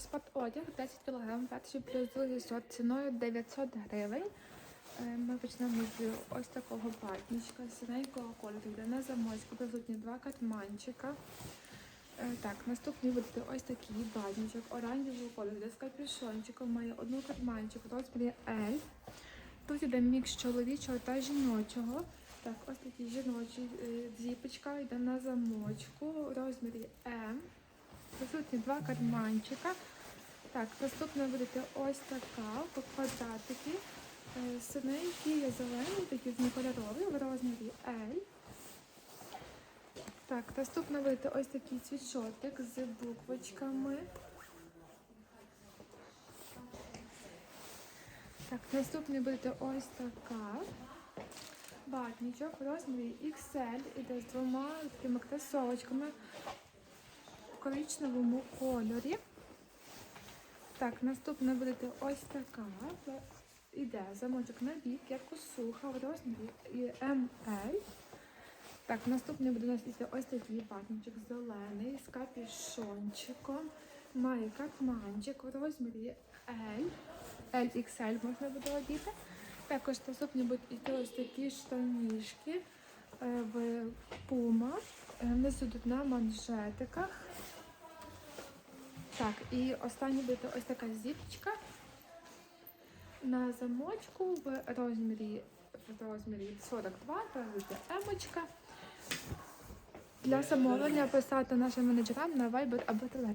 Спорт-одяг 10 кг, перший плюс другий ціною 900 гривень. Е, Ми почнемо з ось такого батничка синенького кольору, де на замочку присутні два катманчика. Е, Так, наступний буде ось такий батничок оранжевого кольору, де з капюшончиком має одну катманчик в розмірі L. Тут іде мікс чоловічого та жіночого. Так, ось такий жіночий е, зіпочка йде на замочку в розмірі М. Присутні два карманчика. Так, наступна буде ось така по квадратики. Е, Синенький, є зелений, такий знекольоровий в розмірі L. Так, наступна буде ось такий світшотик з буквочками. Так, наступний буде ось така. Батничок в розмірі XL іде з двома такими кросовочками в коричневому кольорі. Так, наступна буде ось така. Іде замочок на бік, як косуха в розмірі ML. Так, наступний буде у нас іде ось такий батничок зелений з капюшончиком. Має катманчик в розмірі L. LXL можна буде одіти. Також наступні будуть іти ось такі штанішки е, в Puma. Е, Внизу тут на манжетиках. Так, і останнє буде ось така зіпочка на замочку в розмірі, в розмірі 42, та буде емочка. Для замовлення писати нашим менеджерам на Viber або Telegram.